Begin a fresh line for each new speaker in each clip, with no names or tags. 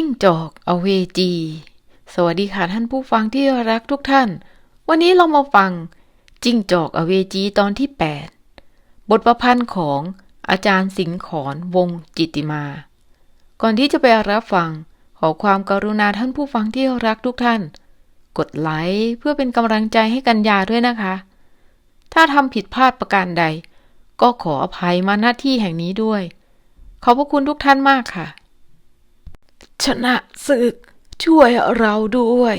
จิ้งจอกอเวจี สวัสดีค่ะท่านผู้ฟังที่รักทุกท่าน วันนี้เรามาฟัง จิ้งจอกอเวจีตอนที่ 8 บทประพันธ์ของอาจารย์สิงห์ขอนวงจิตติมา ก่อนที่จะไปรับฟัง ขอความกรุณาท่านผู้ฟังที่รักทุกท่าน กดไลค์เพื่อเป็นกำลังใจให้กันยาด้วยนะคะ ถ้าทำผิดพลาดประการใด ก็ขออภัยมาหน้าที่แห่งนี้ด้วย ขอบพระคุณทุกท่านมากค่ะ ชนะศึก ช่วยเราด้วย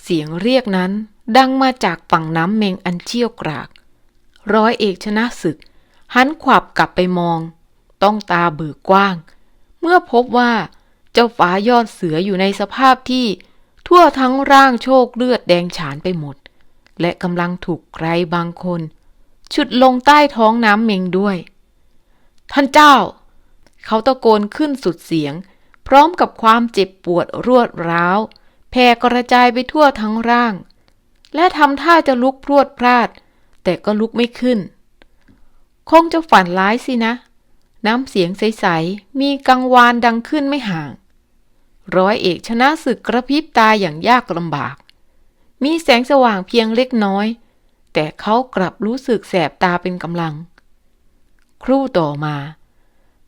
เสียงเรียกนั้นดังมาจากฝั่งน้ำเมงอันเชี่ยวกราก ร้อยเอกชนะศึก หันขวับกลับไปมอง ต้องตาเบิกกว้าง เมื่อพบว่าเจ้าฟ้ายอดเสืออยู่ในสภาพที่ทั่วทั้งร่างโชคเลือดแดงฉานไปหมด และกำลังถูกใครบางคนฉุดลงใต้ท้องน้ำเมงด้วย ท่านเจ้า เขาตะโกนขึ้นสุดเสียง พร้อมกับความเจ็บปวดรวดร้าวแผ่กระจายไปทั่วทั้งร่าง และทำท่าจะลุกพรวดพลาด แต่ก็ลุกไม่ขึ้น คงจะฝันร้ายสินะ น้ำเสียงใส ๆ มีกังวานดังขึ้นไม่ห่าง ร้อยเอกชนะศึกกระพริบตาอย่างยากลำบาก มีแสงสว่างเพียงเล็กน้อย แต่เขากลับรู้สึกแสบตาเป็นกำลัง ครู่ต่อมา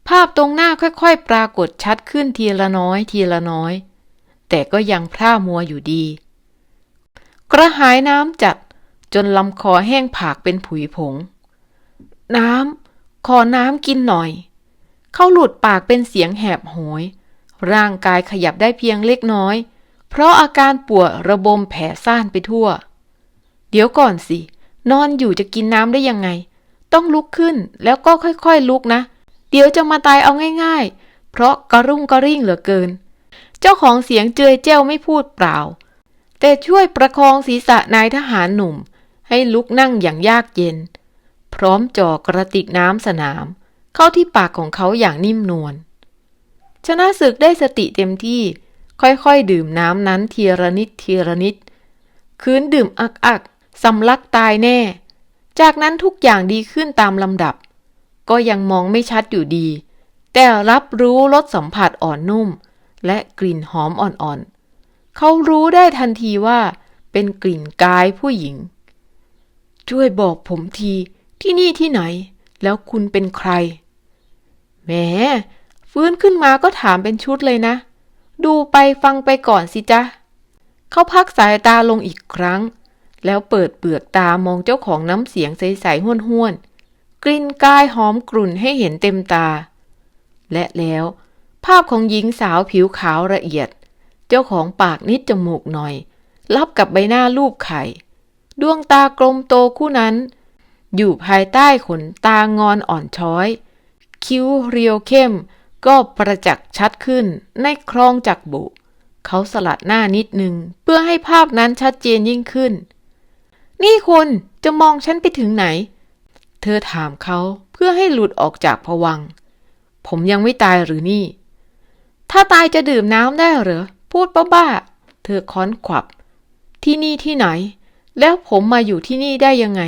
ภาพตรงหน้าค่อยๆ ปรากฏชัดขึ้นทีละน้อยทีละน้อย แต่ก็ยังพร่ามัวอยู่ดี กระหายน้ำจัดจนลำคอแห้งผากเป็นผุยผง น้ำ ขอน้ำกินหน่อย เขาหลุดปากเป็นเสียงแหบโหย ร่างกายขยับได้เพียงเล็กน้อย เพราะอาการปวดระบมแผ่ซ่านไปทั่ว เดี๋ยวก่อนสิ นอนอยู่จะกินน้ำได้ยังไง ต้องลุกขึ้นแล้วก็ค่อยๆลุกนะ เดี๋ยวจะมาตายเอาง่ายๆ เพราะกระรุ่งกระริ่งเหลือเกิน เจ้าของเสียงเจยแจ้วไม่พูดเปล่า แต่ช่วยประคองศีรษะนายทหารหนุ่ม ให้ลุกนั่งอย่างยากเย็น พร้อมจ่อกระติกน้ำสนาม เข้าที่ปากของเขาอย่างนิ่มนวลชนะศึกได้สติเต็มที่ค่อยๆ ดื่มน้ำนั้นทีละนิดทีละนิด คืนดื่มอักๆสำลักตายแน่ จากนั้นทุกอย่างดีขึ้นตามลำดับ ก็ยังมองไม่ชัดอยู่ดี แต่รับรู้รสสัมผัสอ่อนนุ่ม และกลิ่นหอมอ่อนๆ เขารู้ได้ทันทีว่า เป็นกลิ่นกายผู้หญิง ช่วยบอกผมทีที่นี่ที่ไหน แล้วคุณเป็นใคร แหม ฟื้นขึ้นมาก็ถามเป็นชุดเลยนะ ดูไปฟังไปก่อนสิจ๊ะ เขาพักสายตาลงอีกครั้ง แล้วเปิดเปลือกตามองเจ้าของน้ำเสียงใสๆห้วนๆ กลิ่นกายหอมกลุ่นให้เห็นเต็มตา และแล้วภาพของหญิงสาวผิวขาวละเอียด เจ้าของปากนิดจมูกหน่อย รับกับใบหน้ารูปไข่ ดวงตากลมโตคู่นั้น อยู่ภายใต้ขนตางอนอ่อนช้อย คิ้วเรียวเข้ม ก็ประจักษ์ชัดขึ้นในครองจักบุ เขาสลัดหน้านิดหนึ่งเพื่อให้ภาพนั้นชัดเจนยิ่งขึ้น นี่คุณจะมองฉันไปถึงไหน เธอถามเขาเพื่อให้หลุดออกจากผวัง ผมยังไม่ตายหรือนี่ ถ้าตายจะดื่มน้ำได้เหรอ พูดบ้าๆ เธอค้อนขวับ ที่นี่ที่ไหน แล้วผมมาอยู่ที่นี่ได้ยังไง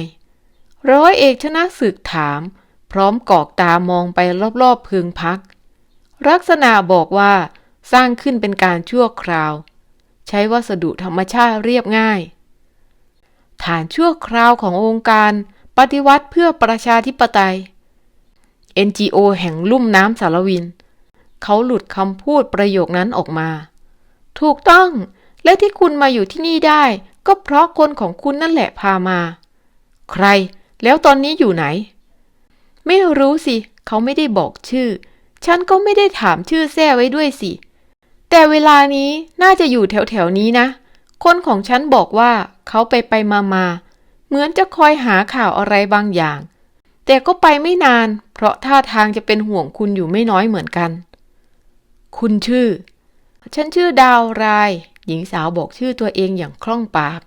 ร้อยเอกชนะศึกถาม พร้อมกอกตามองไปรอบๆพึงพัก ลักษณะบอกว่าสร้างขึ้นเป็นการชั่วคราว ใช้วัสดุธรรมชาติเรียบง่าย ฐานชั่วคราวขององค์การ ปฏิวัติเพื่อประชาธิปไตย NGO แห่งลุ่มน้ำสารวิน เขาหลุดคำพูดประโยคนั้นออกมา ถูกต้อง และที่คุณมาอยู่ที่นี่ได้ ก็เพราะคนของคุณนั่นแหละพามา ใคร แล้วตอนนี้อยู่ไหน ไม่รู้สิ เขาไม่ได้บอกชื่อ ฉันก็ไม่ได้ถามชื่อแท้ไว้ด้วยสิ แต่เวลานี้น่าจะอยู่แถวแถวๆนี้นะ คนของฉันบอกว่าเขาไปไปมามาๆ เหมือนจะคอยหาข่าวอะไรบางอย่าง แต่ก็ไปไม่นาน เพราะท่าทางจะเป็นห่วงคุณอยู่ไม่น้อยเหมือนกัน คุณชื่อ ฉันชื่อดาวราย หญิงสาวบอกชื่อตัวเองอย่างคล่องปาก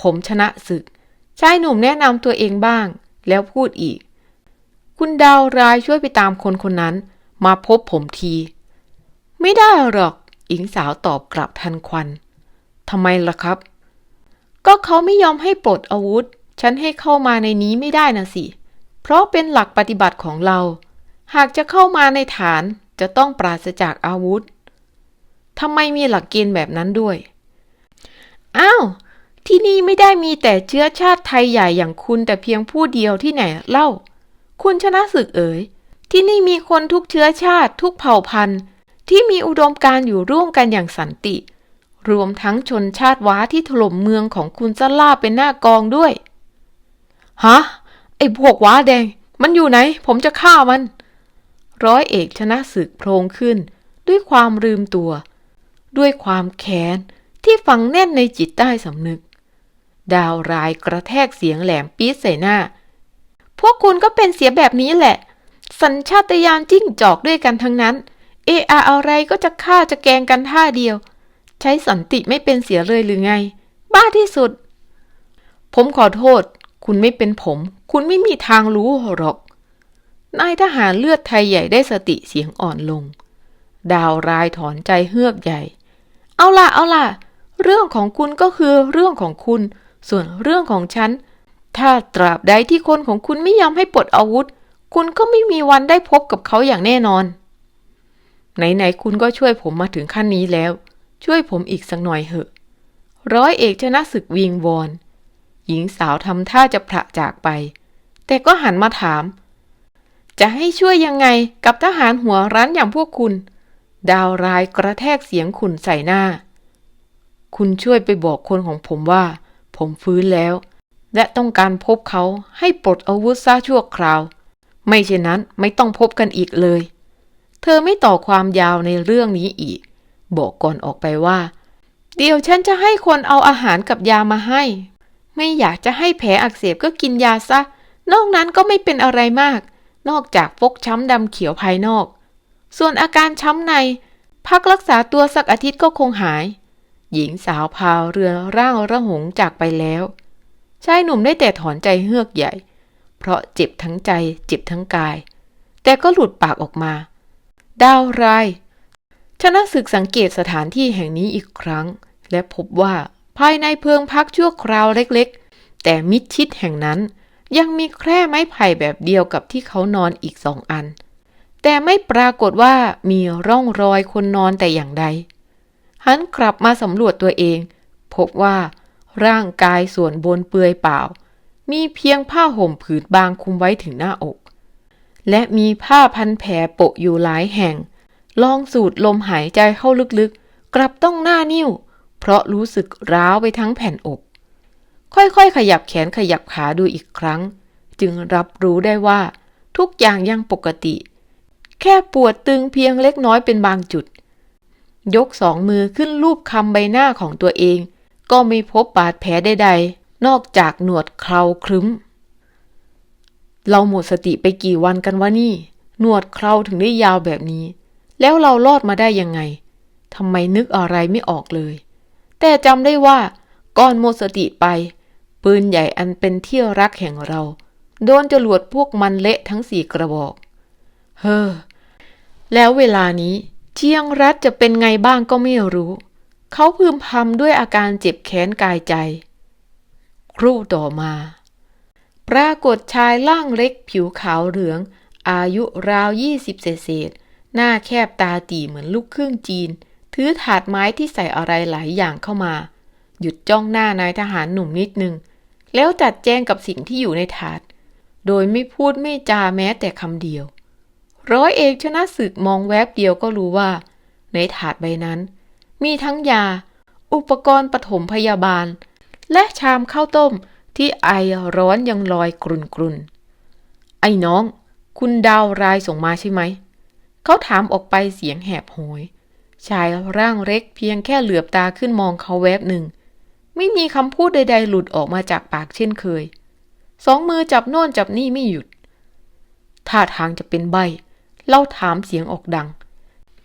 ผมชนะศึกชายหนุ่มแนะนำตัวเองบ้าง แล้วพูดอีก คุณดาวรายช่วยไปตามคนคนนั้น มาพบผมที ไม่ได้หรอกหญิงสาวตอบกลับทันควันทำไมล่ะครับ ก็เขาไม่ยอมให้ปลดอาวุธ ฉันให้เข้ามาในนี้ไม่ได้นะสิ เพราะเป็นหลักปฏิบัติของเรา หากจะเข้ามาในฐานจะต้องปราศจากอาวุธทำไมมีหลักเกณฑ์แบบนั้นด้วย อ้าว ที่นี่ไม่ได้มีแต่เชื้อชาติไทยใหญ่อย่างคุณแต่เพียงผู้เดียวที่ไหนเล่า คุณชนะศึกเอ๋ย ที่นี่มีคนทุกเชื้อชาติทุกเผ่าพันธุ์ ที่มีอุดมการณ์อยู่ร่วมกันอย่างสันติ รวมทั้งชนชาติว้าที่ถล่มเมืองของคุณซะล่าเป็นหน้ากองด้วย ฮะ ไอ้พวกว้าแดง มันอยู่ไหน ผมจะฆ่ามัน ร้อยเอกชนะศึกโพลงขึ้น ด้วยความลืมตัว ด้วยความแค้นที่ฝังแน่นในจิตใต้สำนึก ดาวรายกระแทกเสียงแหลมปี๊ดใส่หน้า พวกคุณก็เป็นเสียแบบนี้แหละ สัญชาตญาณจิ้งจอกด้วยกันทั้งนั้น เออาอะไรก็จะฆ่าจะแกงกันท่าเดียว ใช้สันติไม่เป็นเสียเลยหรือไง บ้าที่สุด ผมขอโทษ คุณไม่เป็นผม คุณไม่มีทางรู้หรอก นายทหารเลือดไทยใหญ่ได้สติเสียงอ่อนลง ดาวรายถอนใจเฮือกใหญ่ เอาล่ะ เอาล่ะ เรื่องของคุณก็คือเรื่องของคุณ ส่วนเรื่องของฉัน ถ้าตราบใดที่คนของคุณไม่ยอมให้ปลดอาวุธ คุณก็ไม่มีวันได้พบกับเขาอย่างแน่นอน ไหนๆคุณก็ช่วยผมมาถึงขั้นนี้แล้ว ช่วยผมอีกสักหน่อยเหอะ ร้อยเอกชนะศึกวิงวอน หญิงสาวทำท่าจะพระจากไป แต่ก็หันมาถาม จะให้ช่วยยังไงกับทหารหัวรั้นอย่างพวกคุณ ดาวรายกระแทกเสียงขุนใส่หน้า คุณช่วยไปบอกคนของผมว่า ผมฟื้นแล้ว และต้องการพบเขาให้ปลดอาวุธซะชั่วคราว ไม่เช่นนั้นไม่ต้องพบกันอีกเลย เธอไม่ต่อความยาวในเรื่องนี้อีก บอกก่อนออกไปว่า เดี๋ยวฉันจะให้คนเอาอาหารกับยามาให้ ไม่อยากจะให้แผลอักเสบก็กินยาซะ นอกนั้นก็ไม่เป็นอะไรมาก นอกจากฟกช้ำดำเขียวภายนอก ส่วนอาการช้ำใน พักรักษาตัวสักอาทิตย์ก็คงหาย หญิงสาวพาวเรือร่างระหงจากไปแล้วชายหนุ่มได้แต่ถอนใจเฮือกใหญ่ เพราะเจ็บทั้งใจเจ็บทั้งกาย แต่ก็หลุดปากออกมา ดาวราย ชนะศึกสังเกตสถานที่แห่งนี้อีกครั้ง และพบว่าภายในเพิงพักชั่วคราวเล็กๆ แต่มิดชิดแห่งนั้น ยังมีแคร่ไม้ไผ่แบบเดียวกับที่เขานอนอีกสองอัน แต่ไม่ปรากฏว่ามีร่องรอยคนนอนแต่อย่างใดหันกลับมาสำรวจตัวเอง พบว่าร่างกายส่วนบนเปลือยเปล่า มีเพียงผ้าห่มผืนบางคุมไว้ถึงหน้าอก และมีผ้าพันแผลโปะอยู่หลายแห่ง ลองสูดลมหายใจเข้าลึกๆ กลับต้องหน้านิ้ว เพราะรู้สึกร้าวไปทั้งแผ่นอก ค่อยๆ ขยับแขนขยับขาดูอีกครั้ง จึงรับรู้ได้ว่า ทุกอย่างยังปกติ แค่ปวดตึงเพียงเล็กน้อยเป็นบางจุด ยกสองมือขึ้นรูปคำใบหน้าของตัวเอง ก็ไม่พบบาดแผลใดๆ นอกจากหนวดเคราครึ้ม เราหมดสติไปกี่วันกันวะนี่ หนวดเคราถึงได้ยาวแบบนี้ แล้วเรารอดมาได้ยังไงทำไมนึกอะไรไม่ออกเลย แต่จำได้ว่าก่อนหมดสติไป ปืนใหญ่อันเป็นที่รักแห่งเรา โดนจรวดพวกมันเละทั้งสี่กระบอก เฮ้อ แล้วเวลานี้เชียงรัฐจะเป็นไงบ้างก็ไม่รู้ เขาพึมพำด้วยอาการเจ็บแค้นกายใจ ครู่ต่อมา ปรากฏชายร่างเล็กผิวขาวเหลือง อายุราวยี่สิบเศษ หน้าแคบตาตีเหมือนลูกครึ่งจีน ถือถาดไม้ที่ใส่อะไรหลายอย่างเข้ามา หยุดจ้องหน้านายทหารหนุ่มนิดนึง แล้วจัดแจงกับสิ่งที่อยู่ในถาด โดยไม่พูดไม่จาแม้แต่คำเดียว ร้อยเอกชนะศึกมองแวบเดียวก็รู้ว่า ในถาดใบนั้น มีทั้งยา อุปกรณ์ปฐมพยาบาล และชามข้าวต้มที่ไอร้อนยังลอยกรุนกรุนๆไอ้น้อง คุณดาวรายส่งมาใช่ไหม เขาถามออกไปเสียงแหบโหย ชายร่างเล็กเพียงแค่เหลือบตาขึ้นมองเขาแวบหนึ่ง ไม่มีคำพูดใด ๆ หลุดออกมาจากปากเช่นเคย สองมือจับโน่นจับนี่ไม่หยุด ท่าทางจะเป็นใบ เล่าถามเสียงออกดัง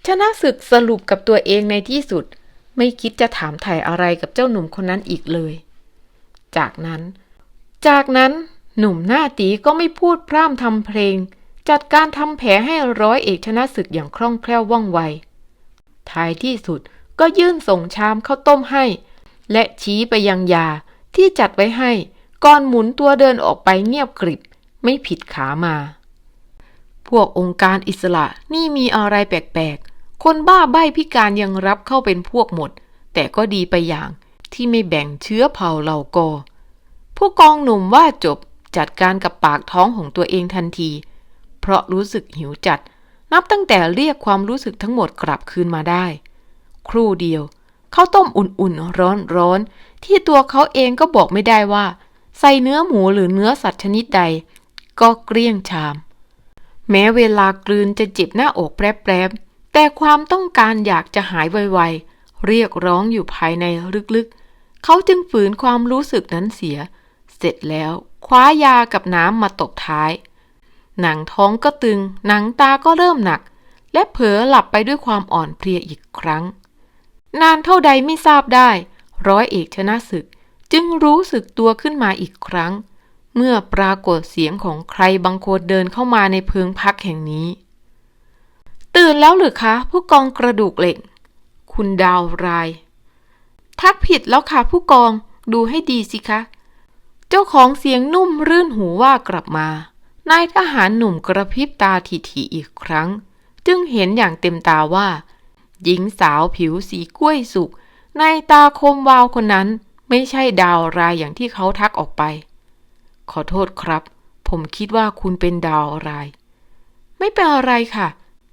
ชนะศึกสรุปกับตัวเองในที่สุด ไม่คิดจะถามถ่ายอะไรกับเจ้าหนุ่มคนนั้นอีกเลย จากนั้น จากนั้นหนุ่มหน้าตีก็ไม่พูดพร่ำทำเพลง จัดการทำแผลให้ร้อยเอกชนะศึกอย่างคล่องแคล่วว่องไว ท้ายที่สุดก็ยื่นส่งชามข้าวต้มให้ และชี้ไปยังยาที่จัดไว้ให้ ก่อนหมุนตัวเดินออกไปเงียบกริบ ไม่ผิดขามา พวกองค์การอิสระนี่มีอะไรแปลกคนบ้าใบ้พิการยังรับเข้าเป็นพวกหมด แต่ก็ดีไปอย่างที่ไม่แบ่งเชื้อเผ่าเหล่ากอผู้กองหนุ่มว่าจบจัดการกับปากท้องของตัวเองทันที เพราะรู้สึกหิวจัด นับตั้งแต่เรียกความรู้สึกทั้งหมดกลับคืนมาได้ ครู่เดียวข้าวต้มอุ่นๆร้อนๆที่ตัวเขาเองก็บอกไม่ได้ว่า ใส่เนื้อหมูหรือเนื้อสัตว์ชนิดใด ก็เกลี้ยงชาม แม้เวลากลืนจะเจ็บหน้าอกแปรบๆแต่ความต้องการอยากจะหายไวๆเรียกร้องอยู่ภายในลึกๆ เขาจึงฝืนความรู้สึกนั้นเสีย เสร็จแล้วคว้ายากับน้ำมาตบท้าย หนังท้องก็ตึง หนังตาก็เริ่มหนัก และเผลอหลับไปด้วยความอ่อนเพลียอีกครั้ง นานเท่าใดไม่ทราบได้ ร้อยเอกชนะศึก จึงรู้สึกตัวขึ้นมาอีกครั้ง เมื่อปรากฏเสียงของใครบางคนเดินเข้ามาในเพิงพักแห่งนี้ ตื่นแล้วหรือคะ ผู้กองกระดูกเหล็ก คุณดาวราย ทักผิดแล้วค่ะผู้กองดูให้ดีสิคะ เจ้าของเสียงนุ่มรื่นหูว่ากลับมา นายทหารหนุ่มกระพริบตาถี่ๆอีกครั้ง จึงเห็นอย่างเต็มตาว่า หญิงสาวผิวสีกล้วยสุกในตาคมวาวคนนั้นไม่ใช่ดาวรายอย่างที่เขาทักออกไป ขอโทษครับ ผมคิดว่าคุณเป็นดาวราย ไม่เป็นอะไรค่ะ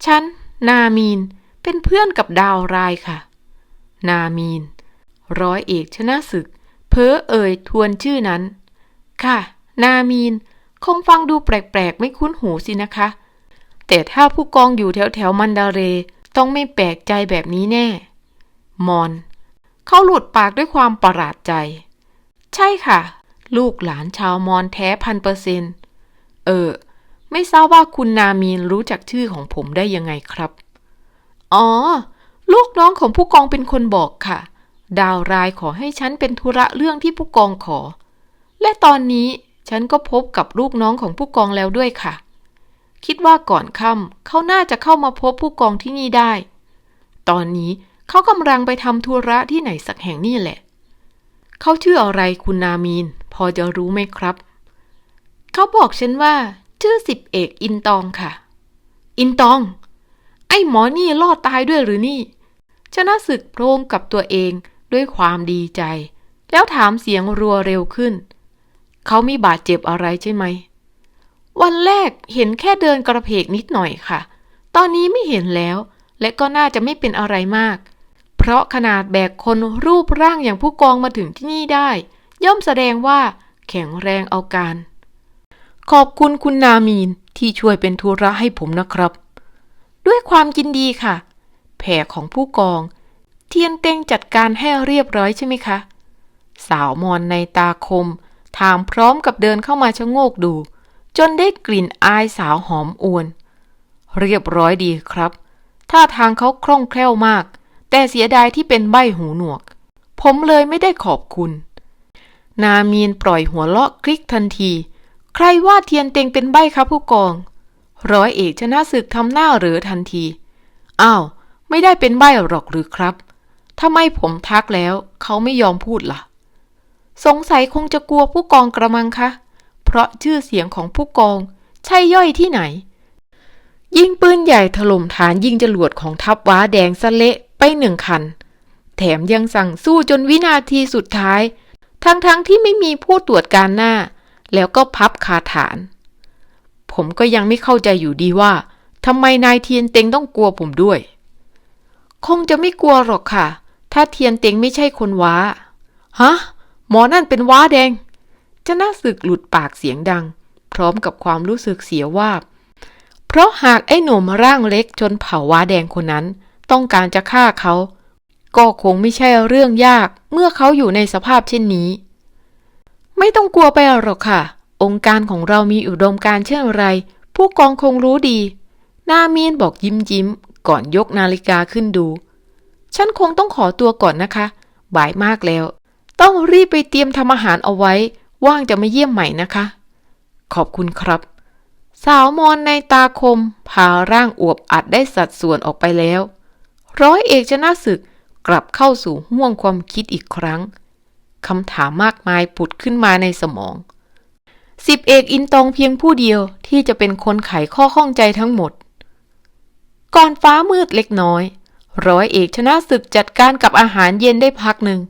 ฉัน นามีน เป็นเพื่อนกับดาวรายค่ะ นามีน ร้อยเอกชนะศึก เพ้อเอ่ยทวนชื่อนั้น ค่ะ นามีน คงฟังดูแปลกๆ ไม่คุ้นหูสินะคะ แต่ถ้าผู้กองอยู่แถวแถวมันดาเร ต้องไม่แปลกใจแบบนี้แน่ มอน เขาหลุดปากด้วยความประหลาดใจ ใช่ค่ะ ลูกหลานชาวมอนแท้พันเปอร์เซนเออ ไม่ทราบว่าคุณนามีนรู้จักชื่อของผมได้ยังไงครับ อ๋อ ลูกน้องของผู้กองเป็นคนบอกค่ะ ดาวรายขอให้ฉันเป็นธุระเรื่องที่ผู้กองขอ และตอนนี้ ฉันก็พบกับลูกน้องของผู้กองแล้วด้วยค่ะ คิดว่าก่อนค่ำเขาน่าจะเข้ามาพบผู้กองที่นี่ได้ ตอนนี้เขากำลังไปทำธุระที่ไหนสักแห่งนี่แหละ เขาชื่ออะไรคุณนามีน พอจะรู้ไหมครับ เขาบอกฉันว่า ชื่อสิบเอกอินตองค่ะ อินตอง ไอ้หมอนี่รอดตายด้วยหรือนี่ ชนะศึกโพรงกับตัวเองด้วยความดีใจ แล้วถามเสียงรัวเร็วขึ้น เขามีบาดเจ็บอะไรใช่ไหม วันแรกเห็นแค่เดินกระเพกนิดหน่อยค่ะ ตอนนี้ไม่เห็นแล้ว และก็น่าจะไม่เป็นอะไรมาก เพราะขนาดแบกคนรูปร่างอย่างผู้กองมาถึงที่นี่ได้ ย่อมแสดงว่า แข็งแรงเอาการ ขอบคุณคุณนามีนที่ช่วยเป็นธุระให้ผมนะครับ ด้วยความยินดีค่ะ แผลของผู้กอง เทียนเต็งจัดการให้เรียบร้อยใช่ไหมคะ สาวมอนในตาคม ถามพร้อมกับเดินเข้ามาชะโงกดู จนได้กลิ่นอายสาวหอมอวน เรียบร้อยดีครับ ท่าทางเขาคล่องแคล่วมาก แต่เสียดายที่เป็นใบหูหนวก ผมเลยไม่ได้ขอบคุณ นามีนปล่อยหัวเราะคลิกทันที ใครว่าเทียนเต็งเป็นใบครับผู้กอง ร้อยเอกชนะศึกทำหน้าเหรือทันที อ้าว ไม่ได้เป็นใบหรอกหรือครับทำไมผมทักแล้ว เขาไม่ยอมพูดล่ะ สงสัยคงจะกลัวผู้กองกระมังคะ เพราะชื่อเสียงของผู้กอง ใช่ย่อยที่ไหน ยิงปืนใหญ่ถล่มฐานยิงจรวดของทัพว้าแดงสะเละไปหนึ่งคัน แถมยังสั่งสู้จนวินาทีสุดท้าย ทั้งๆทที่ไม่มีผู้ตรวจการหน้า แล้วก็พับคาฐาน ผมก็ยังไม่เข้าใจอยู่ดีว่าทำไมนายเทียนเต็งต้องกลัวผมด้วย คงจะไม่กลัวหรอกค่ะ ถ้าเทียนเต็งไม่ใช่คนว้า ฮะ หมอนั่นเป็นว้าแดงจะน่าสึกหลุดปากเสียงดัง พร้อมกับความรู้สึกเสียว่าเพราะหากไอ้หนุ่มร่างเล็กจนเผาว้าแดงคนนั้น ต้องการจะฆ่าเขา ก็คงไม่ใช่เรื่องยากเมื่อเขาอยู่ในสภาพเช่นนี้ ไม่ต้องกลัวไปหรอกค่ะ องค์การของเรามีอุดมการเช่นไร ผู้กองคงรู้ดี นามีนบอกยิ้มยิ้มก่อนยกนาฬิกาขึ้นดู ฉันคงต้องขอตัวก่อนนะคะ บ่ายมากแล้ว ต้องรีบไปเตรียมทำอาหารเอาไว้ ว่างจะมาเยี่ยมใหม่นะคะ ขอบคุณครับ สาวมอนในตาคม พาร่างอวบอัดได้สัดส่วนออกไปแล้ว ร้อยเอกชนะศึกกลับเข้าสู่ห่วงความคิดอีกครั้งคำถามมากมายผุดขึ้นมาในสมองสิบเอกอินตองเพียงผู้เดียวที่จะเป็นคนไขข้อข้องใจทั้งหมด ก่อนฟ้ามืดเล็กน้อย ร้อยเอกชนะศึกจัดการกับอาหารเย็นได้พักหนึ่ง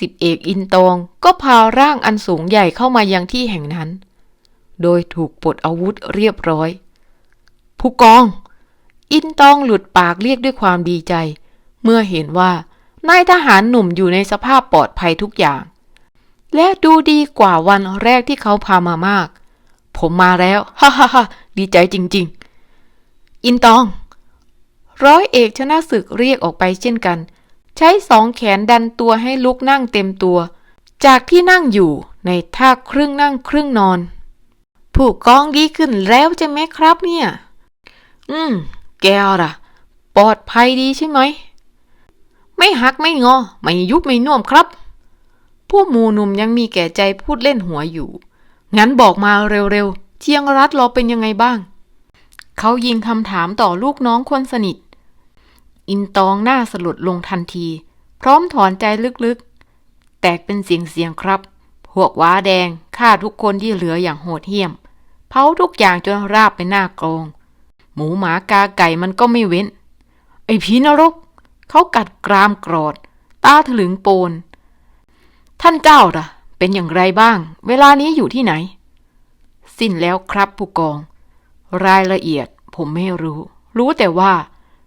สิบเอกอินตองก็พาร่างอันสูงใหญ่เข้ามายังที่แห่งนั้น โดยถูกปลดอาวุธเรียบร้อย ผู้กอง อินตองหลุดปากเรียกด้วยความดีใจ เมื่อเห็นว่านายทหารหนุ่มอยู่ในสภาพปลอดภัยทุกอย่าง และดูดีกว่าวันแรกที่เขาพามามาก ผมมาแล้วฮ่าฮ่าฮ่าดีใจจริง ๆ อินตอง ร้อยเอกชนะศึกเรียกออกไปเช่นกัน ใช้สองแขนดันตัวให้ลุกนั่งเต็มตัว จากที่นั่งอยู่ในท่าครึ่งนั่งครึ่งนอน ผู้กองดีขึ้นแล้วใช่ไหมครับเนี่ย อืม แกล่ะ ปลอดภัยดีใช่ไหม ไม่หักไม่งอ ไม่ยุบไม่น่วมครับพวกหมูหนุ่มยังมีแก่ใจพูดเล่นหัวอยู่ งั้นบอกมาเร็วๆเชียงรัฐเราเป็นยังไงบ้าง เขายิงคำถามต่อลูกน้องคนสนิท อินตองหน้าสลดลงทันที พร้อมถอนใจลึกๆ แตกเป็นเสียงเสียงๆครับ พวกว้าแดงฆ่าทุกคนที่เหลืออย่างโหดเหี้ยม เผาทุกอย่างจนราบไปหน้ากรอง หมูหมากาไก่มันก็ไม่เว้น ไอ้ผีนรก เขากัดกรามกรอด ตาถลึงโปน ท่านเจ้าล่ะ เป็นอย่างไรบ้าง เวลานี้อยู่ที่ไหน สิ้นแล้วครับผู้กอง รายละเอียดผมไม่รู้ รู้แต่ว่า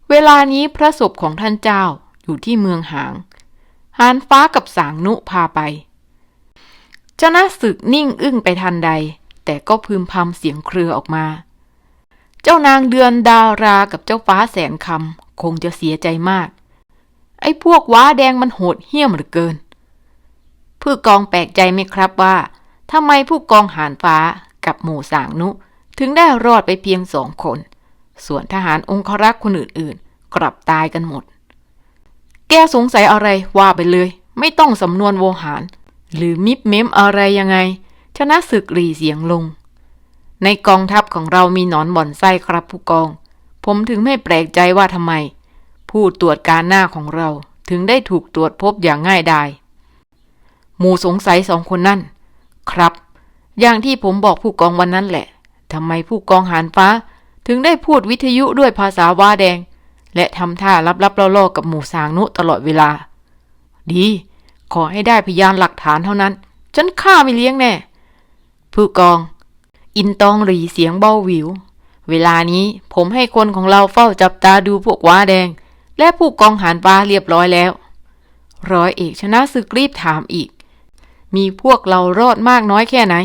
เวลานี้พระศพของท่านเจ้าอยู่ที่เมืองหาง หานฟ้ากับสางนุพาไปเจ้าหน้าศึกนิ่งอึ้งไปทันใด แต่ก็พึมพำเสียงเครือออกมา เจ้านางเดือนดารากับเจ้าฟ้าแสนคำคงจะเสียใจมาก ไอ้พวกว้าแดงมันโหดเหี้ยมเหลือเกิน ผู้กองแปลกใจไหมครับว่าทำไมผู้กองหานฟ้ากับหมู่สางนุถึงได้รอดไปเพียงสองคน ส่วนทหารองครักษ์คนอื่นๆ กลับตายกันหมด แกสงสัยอะไรว่าไปเลย ไม่ต้องสำนวนโวหาร หรือมิบเม้มอะไรยังไง ชนะศึกรีเสียงลง ในกองทัพของเรามีหนอนบ่อนไส้ครับผู้กอง ผมถึงไม่แปลกใจว่าทำไม ผู้ตรวจการหน้าของเราถึงได้ถูกตรวจพบอย่างง่ายดายหมู่สงสัยสองคนนั่น ครับ อย่างที่ผมบอกผู้กองวันนั้นแหละทำไมผู้กองหานฟ้า ถึงได้พูดวิทยุด้วยภาษาว่าแดง และทำท่าลับๆล่อๆกับหมู่สางนุตลอดเวลา ดี ขอให้ได้พยานหลักฐานเท่านั้น ฉันฆ่าไม่เลี้ยงแน่ ผู้กอง อินตองหรีเสียงเบาหวิว เวลานี้ผมให้คนของเราเฝ้าจับตาดูพวกว้าแดง และผู้กองหานปลาเรียบร้อยแล้ว ร้อยเอกชนะศึกรีบถามอีก มีพวกเรารอดมากน้อยแค่ไหน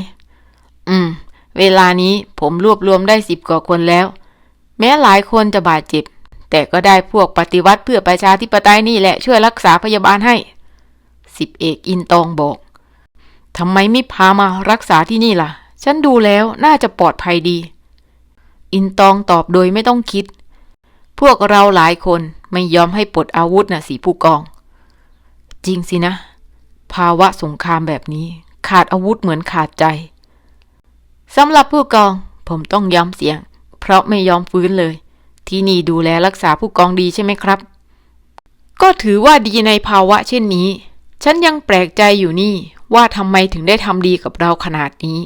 อืม เวลานี้ผมรวบรวมได้สิบกว่าคนแล้ว แม้หลายคนจะบาดเจ็บ แต่ก็ได้พวกปฏิวัติเพื่อประชาธิปไตยนี่แหละช่วยรักษาพยาบาลให้สิบเอกอินตองบอกทำไมไม่พามารักษาที่นี่ล่ะ ฉันดูแล้วน่าจะปลอดภัยดี อินตองตอบโดยไม่ต้องคิด พวกเราหลายคนไม่ยอมให้ปลดอาวุธน่ะสิผู้กอง จริงสินะ ภาวะสงครามแบบนี้ ขาดอาวุธเหมือนขาดใจ สำหรับผู้กอง ผมต้องย้ำเสี่ยง เพราะไม่ยอมฟื้นเลย ที่นี่ดูแลรักษาผู้กองดีใช่ไหมครับ ก็ถือว่าดีในภาวะเช่นนี้ ฉันยังแปลกใจอยู่นี่ว่าทำไมถึงได้ทำดีกับเราขนาดนี้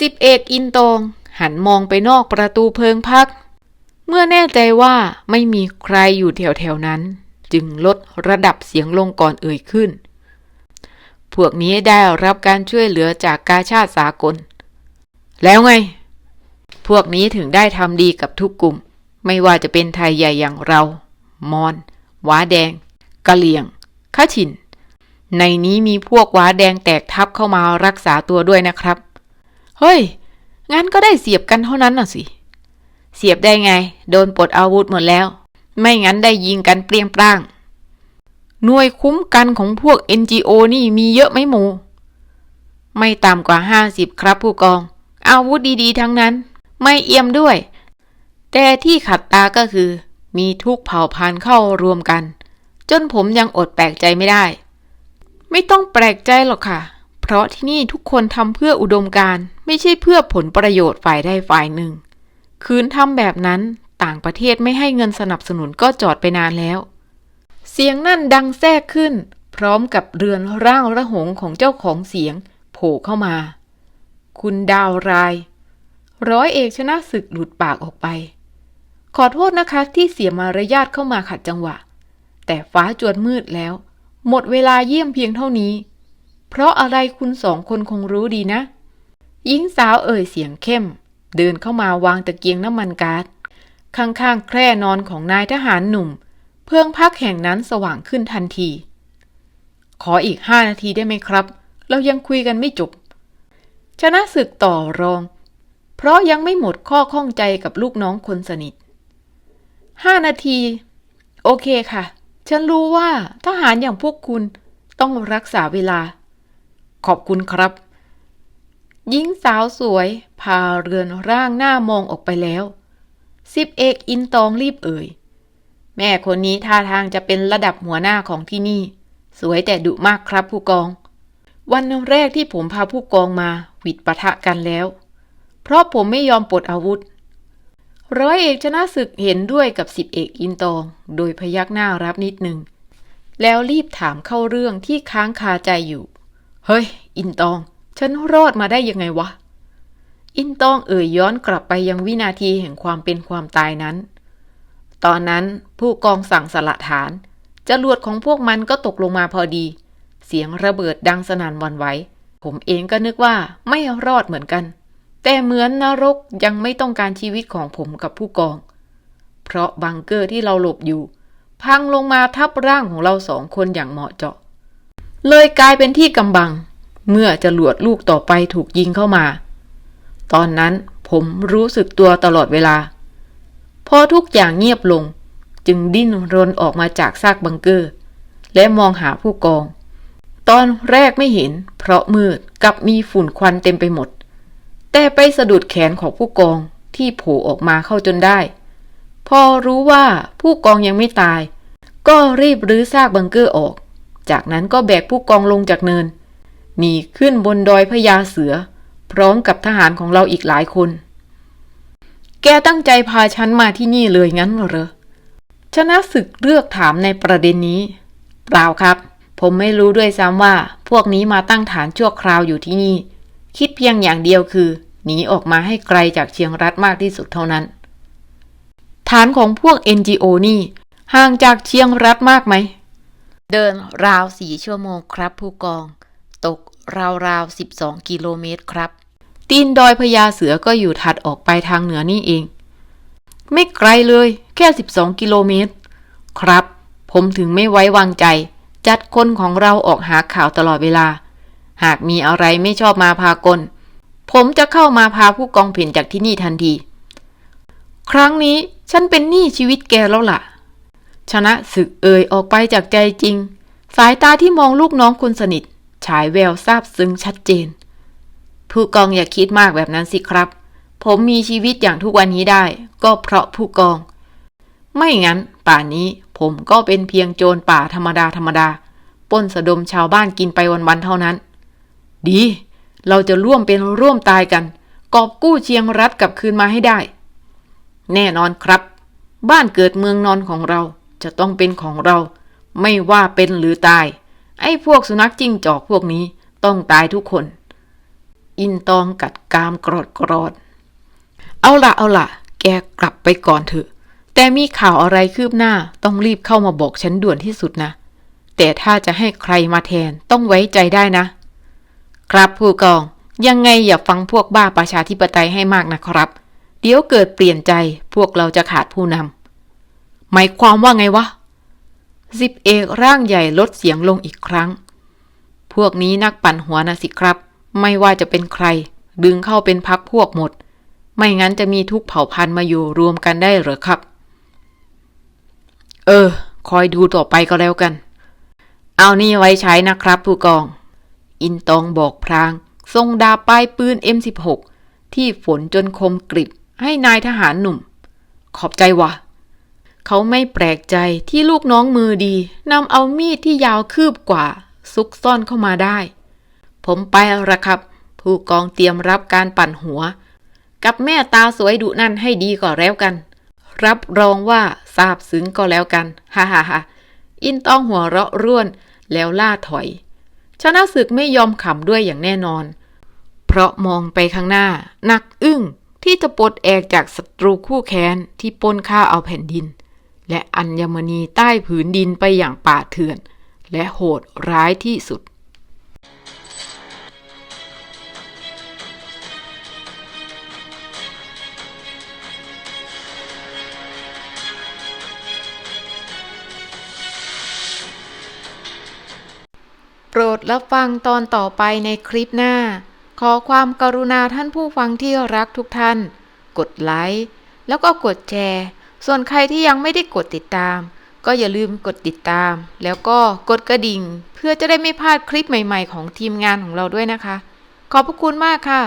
สิบเอกอินตองหันมองไปนอกประตูเพิงพัก เมื่อแน่ใจว่าไม่มีใครอยู่แถวๆนั้น จึงลดระดับเสียงลงก่อนเอ่ยขึ้น พวกนี้ได้รับการช่วยเหลือจากกาชาติสากล แล้วไง พวกนี้ถึงได้ทำดีกับทุกกลุ่ม ไม่ว่าจะเป็นไทยใหญ่อย่างเรา มอนว้าแดง กะเหลี่ยงข้าฉิน ในนี้มีพวกว้าแดงแตกทับเข้ามารักษาตัวด้วยนะครับ เฮ้ย งั้นก็ได้เสียบกันเท่านั้นน่ะสิ เสียบได้ไง โดนปลดอาวุธหมดแล้ว ไม่งั้นได้ยิงกันเปรี้ยงปร้าง หน่วยคุ้มกันของพวก NGO นี่มีเยอะไหมหมู ไม่ต่ำกว่าห้าสิบครับผู้กอง อาวุธดีๆ ทั้งนั้น ไม่เอี่ยมด้วย แต่ที่ขัดตาก็คือ มีทุกเผ่าพันธุ์เข้ารวมกัน จนผมยังอดแปลกใจไม่ได้ ไม่ต้องแปลกใจหรอกค่ะ เพราะที่นี่ทุกคนทำเพื่ออุดมการไม่ใช่เพื่อผลประโยชน์ฝ่ายใดฝ่ายหนึ่ง คืนทำแบบนั้นต่างประเทศไม่ให้เงินสนับสนุนก็จอดไปนานแล้ว เสียงนั่นดังแทรกขึ้น พร้อมกับเรือนร่างระหงของเจ้าของเสียง โผล่เข้ามา คุณดาวราย ร้อยเอกชนะศึกหลุดปากออกไป ขอโทษนะคะที่เสียมารยาทเข้ามาขัดจังหวะ แต่ฟ้าจวนมืดแล้ว หมดเวลาเยี่ยมเพียงเท่านี้ เพราะอะไรคุณสองคนคงรู้ดีนะ หญิงสาวเอ่ยเสียงเข้ม เดินเข้ามาวางตะเกียงน้ำมันกา๊าซข้างๆ แคร่นอนของนายทหารหนุ่ม เพื่องพักแห่งนั้นสว่างขึ้นทันที ขออีกห้านาทีได้ไหมครับ เรายังคุยกันไม่จบ ชนะศึกต่อรอง เพราะยังไม่หมดข้อข้องใจกับลูกน้องคนสนิทห้านาที โอเคค่ะ ฉันรู้ว่าทหารอย่างพวกคุณต้องรักษาเวลา ขอบคุณครับหญิงสาวสวยพาเรือนร่างหน้ามองออกไปแล้วสิบเอกอินตองรีบเอ่ย แม่คนนี้ท่าทางจะเป็นระดับหัวหน้าของที่นี่ สวยแต่ดุมากครับผู้กอง วันแรกที่ผมพาผู้กองมาหวิดปะทะกันแล้ว เพราะผมไม่ยอมปลดอาวุธ ร้อยเอกชนะศึกเห็นด้วยกับสิบเอกอินตอง โดยพยักหน้ารับนิดหนึ่ง แล้วรีบถามเข้าเรื่องที่ค้างคาใจอยู่ เฮ้ย อินตอง ฉันรอดมาได้ยังไงวะ อินตองเอ่ยย้อนกลับไปยังวินาทีแห่งความเป็นความตายนั้น ตอนนั้นผู้กองสั่งสละฐานจรวดของพวกมันก็ตกลงมาพอดี เสียงระเบิดดังสนั่นวันไหว ผมเองก็นึกว่าไม่รอดเหมือนกัน แต่เหมือนนรกยังไม่ต้องการชีวิตของผมกับผู้กอง เพราะบังเกอร์ที่เราหลบอยู่ พังลงมาทับร่างของเราสองคนอย่างเหมาะเจาะ เลยกลายเป็นที่กำบัง เมื่อจรวดลูกต่อไปถูกยิงเข้ามา ตอนนั้นผมรู้สึกตัวตลอดเวลา พอทุกอย่างเงียบลง จึงดิ้นรนออกมาจากซากบังเกอร์ และมองหาผู้กอง ตอนแรกไม่เห็น เพราะมืดกับมีฝุ่นควันเต็มไปหมด แต่ไปสะดุดแขนของผู้กองที่โผล่ออกมาเข้าจนได้ พอรู้ว่าผู้กองยังไม่ตาย ก็รีบรื้อซากบังเกอร์ออก จากนั้นก็แบกผู้กองลงจากเนินหนีขึ้นบนดอยพญาเสือ พร้อมกับทหารของเราอีกหลายคน แกตั้งใจพาฉันมาที่นี่เลยงั้นเหรอชนะศึกเลือกถามในประเด็นนี้ เปล่าครับ ผมไม่รู้ด้วยซ้ำว่า พวกนี้มาตั้งฐานชั่วคราวอยู่ที่นี่ คิดเพียงอย่างเดียวคือ หนีออกมาให้ไกลจากเชียงรัฐมากที่สุดเท่านั้น ฐานของพวก NGO นี่ ห่างจากเชียงรัฐมากไหม เดินราวสี่ชั่วโมงครับผู้กอง ตกราวราวสิบสองกิโลเมตรครับ ตีนดอยพญาเสือก็อยู่ถัดออกไปทางเหนือนี่เอง ไม่ไกลเลย แค่สิบสองกิโลเมตร ครับ ผมถึงไม่ไว้วางใจ จัดคนของเราออกหาข่าวตลอดเวลา หากมีอะไรไม่ชอบมาพากล ผมจะเข้ามาพาผู้กองเพ่นจากที่นี่ทันที ครั้งนี้ฉันเป็นหนี้ชีวิตแกแล้วล่ะ ชนะศึกเอ่ยออกไปจากใจจริง สายตาที่มองลูกน้องคนสนิท ฉายแววซาบซึ้งชัดเจน ผู้กองอย่าคิดมากแบบนั้นสิครับ ผมมีชีวิตอย่างทุกวันนี้ได้ ก็เพราะผู้กอง ไม่งั้น ป่านนี้ ผมก็เป็นเพียงโจรป่าธรรมดาธรรมดาป้นสะดมชาวบ้านกินไปวันๆเท่านั้น ดี เราจะร่วมเป็นร่วมตายกัน กอบกู้เชียงรัฐกลับคืนมาให้ได้ แน่นอนครับ บ้านเกิดเมืองนอนของเราจะต้องเป็นของเรา ไม่ว่าเป็นหรือตาย ไอ้พวกสุนัขจิ้งจอกพวกนี้ต้องตายทุกคน อินตองกัดกรามกรอดกรอดเอาละเอาละแกกลับไปก่อนเถอะ แต่มีข่าวอะไรคืบหน้าต้องรีบเข้ามาบอกฉันด่วนที่สุดนะ แต่ถ้าจะให้ใครมาแทนต้องไว้ใจได้นะ ครับผู้กอง ยังไงอย่าฟังพวกบ้าประชาธิปไตยให้มากนะครับ เดี๋ยวเกิดเปลี่ยนใจพวกเราจะขาดผู้นำหมายความว่าไงวะสิบเอกร่างใหญ่ลดเสียงลงอีกครั้ง พวกนี้นักปั่นหัวนะสิครับ ไม่ว่าจะเป็นใคร ดึงเข้าเป็นพักพวกหมด ไม่งั้นจะมีทุกเผ่าพันธุ์มาอยู่รวมกันได้หรือครับ เออ คอยดูต่อไปก็แล้วกัน เอานี่ไว้ใช้นะครับผู้กอง อินตองบอกพรางทรงดาปลายปืน M16 ที่ฝนจนคมกริบให้นายทหารหนุ่ม ขอบใจวะเขาไม่แปลกใจที่ลูกน้องมือดีนำเอามีดที่ยาวคืบกว่า ซุกซ่อนเข้ามาได้ ผมไปละครับ ผู้กองเตรียมรับการปั่นหัว กับแม่ตาสวยดุนั่นให้ดีก่อนแล้วกัน รับรองว่าทราบซึ้งก็แล้วกันฮ่าฮ่าฮ่าอินต้องหัวเราะร่วนแล้วล่าถอย ชนะศึกไม่ยอมขำด้วยอย่างแน่นอน เพราะมองไปข้างหน้า นักอึ้งที่จะปลดแอกจากศัตรูคู่แค้นที่ปนฆ่าเอาแผ่นดิน และอัญมณีใต้ผืนดินไปอย่างป่าเถื่อน และโหดร้ายที่สุด โปรดรับฟังตอนต่อไปในคลิปหน้า ขอความกรุณาท่านผู้ฟังที่รักทุกท่าน กดไลค์แล้วก็กดแชร์ ส่วนใครที่ยังไม่ได้กดติดตาม ก็อย่าลืมกดติดตาม แล้วก็กดกระดิ่ง เพื่อจะได้ไม่พลาดคลิปใหม่ ๆ ของทีมงานของเราด้วยนะคะ ขอบพระคุณมากค่ะ